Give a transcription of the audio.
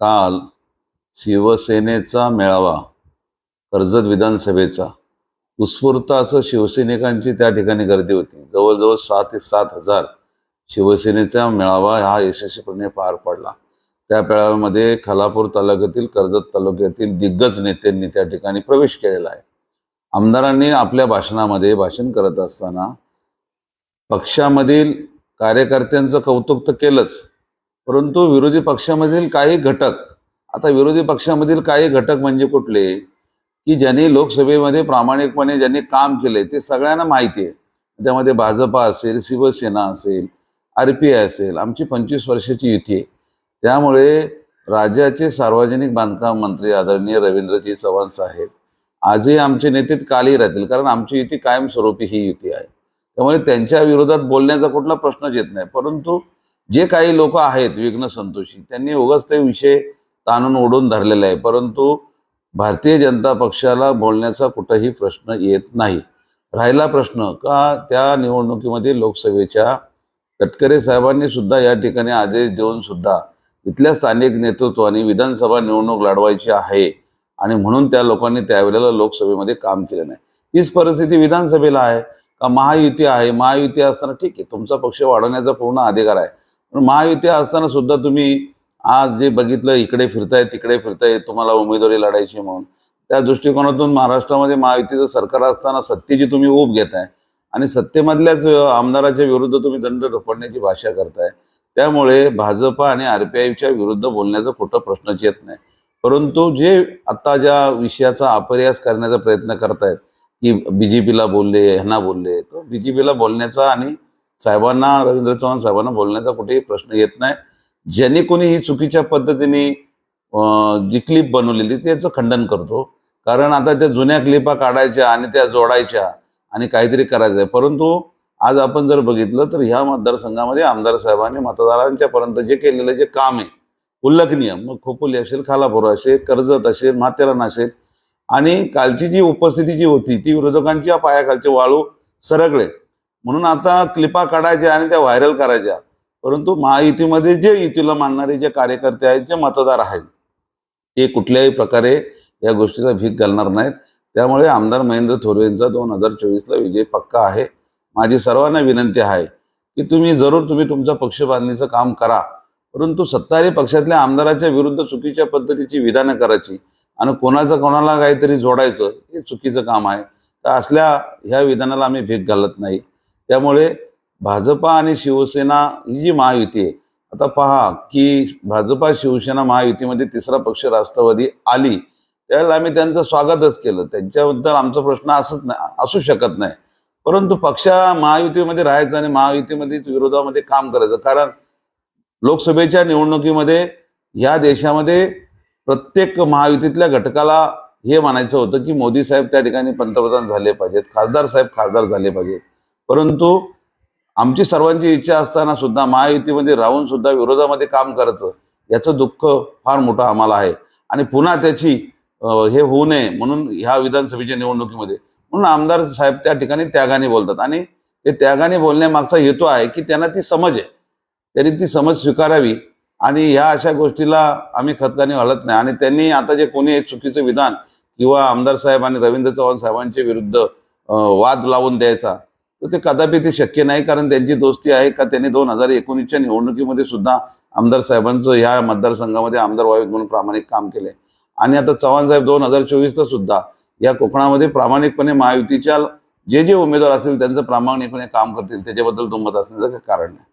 काल शिवसेनेचा मेळावा कर्जत विधानसभेचा. उत्स्फूर्त असं शिवसैनिकांची त्या ठिकाणी गर्दी होती. जवळजवळ सहा ते सात हजार शिवसेनेचा मेळावा हा यशस्वीपणे पार पडला. त्या मेळाव्यामध्ये खालापूर तालुक्यातील कर्जत तालुक्यातील दिग्गज नेत्यांनी त्या ठिकाणी प्रवेश केलेला आहे. आमदारांनी आपल्या भाषणामध्ये भाषण करत असताना पक्षामधील कार्यकर्त्यांचं कौतुक तर केलंच परंतु विरोधी पक्षामधील काही घटक आता विरोधी पक्षामधील काही घटक म्हणजे कुठले? की ज्यांनी लोकसभेमध्ये प्रामाणिकपणे ज्यांनी काम केले ते सगळ्यांना माहिती आहे. त्यामध्ये भाजपा असेल शिवसेना असेल आर पी आय असेल आमची पंचवीस वर्षाची युती आहे. त्यामुळे राज्याचे सार्वजनिक बांधकाम मंत्री आदरणीय रवींद्रजी चव्हाण साहेब आजही आमचे नेते कालही राहतील कारण आमची युती कायमस्वरूपी ही युती आहे. त्यामुळे त्यांच्या विरोधात बोलण्याचा कुठला प्रश्नच येत नाही. परंतु जे काही लोक आहेत विघ्न संतोषी त्यांनी उगाच ते विषय ताणून ओढून धरलेला आहे. परंतु भारतीय जनता पक्षाला बोलण्याचा कुठंही प्रश्न येत नाही. राहिला प्रश्न का त्या निवडणुकीमध्ये लोकसभेच्या तटकरे साहेबांनी सुद्धा या ठिकाणी आदेश देऊन सुद्धा इथल्या स्थानिक नेतृत्वाने विधानसभा निवडणूक लढवायची आहे. आणि म्हणून त्या लोकांनी त्यावेळेला लोकसभेमध्ये काम केलं नाही. तीच परिस्थिती विधानसभेला आहे. का महायुती आहे? महायुती असताना ठीक आहे तुमचा पक्ष वाढवण्याचा पूर्ण अधिकार आहे. पण महायुती असताना सुद्धा तुम्ही आज जे बघितलं इकडे फिरताय तिकडे फिरताय तुम्हाला उमेदवारी लढायची म्हणून. त्या दृष्टिकोनातून महाराष्ट्रामध्ये महायुतीचं सरकार असताना सत्तेची तुम्ही ऊब घेताय. आणि सत्तेमधल्याच आमदाराच्या विरुद्ध तुम्ही दंड ढोपडण्याची भाषा करताय. त्यामुळे भाजपा आणि आर पी आयच्या विरुद्ध बोलण्याचा कुठं प्रश्नच येत नाही. परंतु जे आता ज्या विषयाचा अपरिहास करण्याचा प्रयत्न करतायत की बीजेपीला बोलले ह्यांना बोलले तर बीजेपीला बोलण्याचा आणि साहेबांना रवींद्र चव्हाण साहेबांना बोलण्याचा कुठेही प्रश्न येत नाही. ज्याने कोणी ही चुकीच्या पद्धतीने जी क्लिप बनवलेली त्याचं खंडन करतो. कारण आता त्या जुन्या क्लिपा काढायच्या आणि त्या जोडायच्या आणि काहीतरी करायचं परंतु आज आपण जर बघितलं तर ह्या मतदारसंघामध्ये आमदार साहेबांनी मतदारांच्यापर्यंत जे केलेलं जे काम आहे उल्लेखनीय. मग खोपोली असेल खालापूर असेल कर्जत असेल माथेरान असेल आणि कालची जी उपस्थिती जी होती ती विरोधकांच्या पायाखालचे वाळू सरकले. म्हणून आता क्लिपा काढायच्या आणि त्या व्हायरल करायच्या. परंतु महायुतीमध्ये जे युतीला मानणारे जे कार्यकर्ते आहेत जे मतदार आहेत ते कुठल्याही प्रकारे या गोष्टीला भीक घालणार नाहीत. त्यामुळे आमदार महेंद्र थोरवेंचा दोन हजार चोवीसला विजय पक्का आहे. माझी सर्वांना विनंती आहे की तुम्ही जरूर तुम्ही तुमच्या पक्ष बांधणीचं काम करा. परंतु सत्ताधारी पक्षातल्या आमदाराच्या विरुद्ध चुकीच्या पद्धतीची विधानं करायची आणि कोणाचं कोणाला काहीतरी जोडायचं हे चुकीचं काम आहे. तर असल्या ह्या विधानाला आम्ही भेग घालत नाही. त्यामुळे भाजपा आणि शिवसेना ही जी महायुती आहे आता पहा की भाजपा शिवसेना महायुतीमध्ये तिसरा पक्ष राष्ट्रवादी आली त्यावेळेला आम्ही त्यांचं स्वागतच केलं. त्यांच्याबद्दल आमचा प्रश्न असंच नाही असू शकत नाही. परंतु पक्षा महायुतीमध्ये राहायचं आणि महायुतीमध्ये विरोधामध्ये काम करायचं. कारण लोकसभेच्या निवडणुकीमध्ये या देशामध्ये प्रत्येक महायुतीतल्या घटकाला हे म्हणायचं होतं की मोदी साहेब त्या ठिकाणी पंतप्रधान झाले पाहिजेत खासदार साहेब खासदार झाले पाहिजेत. परंतु आमची सर्वांची इच्छा असताना सुद्धा महायुतीमध्ये राहून सुद्धा विरोधामध्ये काम करायचं याचं दुःख फार मोठं आम्हाला आहे. आणि पुन्हा त्याची हे होऊ नये म्हणून ह्या विधानसभेच्या निवडणुकीमध्ये म्हणून आमदार साहेब त्या ठिकाणी त्यागाने बोलतात. आणि ते त्यागाने बोलण्यामागचा हेतू आहे की त्यांना ती समज आहे. त्यांनी ती समज स्वीकारावी आणि ह्या अशा गोष्टीला आम्ही खतकाने घालत नाही. आणि त्यांनी आता जे कोणी हे चुकीचं विधान किंवा आमदार साहेब आणि रवींद्र चव्हाण साहेबांच्या विरुद्ध वाद लावून द्यायचा तर ते कदापि ते शक्य नाही. कारण त्यांची दोस्ती आहे का? त्यांनी दोन हजार एकोणीसच्या निवडणुकीमध्ये सुद्धा आमदार साहेबांचं ह्या मतदारसंघामध्ये आमदार व्हावेत म्हणून प्रामाणिक काम केले आणि आता चव्हाण साहेब दोन हजार चोवीसला सुद्धा या कोकणामध्ये प्रामाणिकपणे महायुतीच्या जे जे उमेदवार असतील त्यांचं प्रामाणिकपणे काम करतील. त्याच्याबद्दल दुमत असण्याचं काही कारण नाही.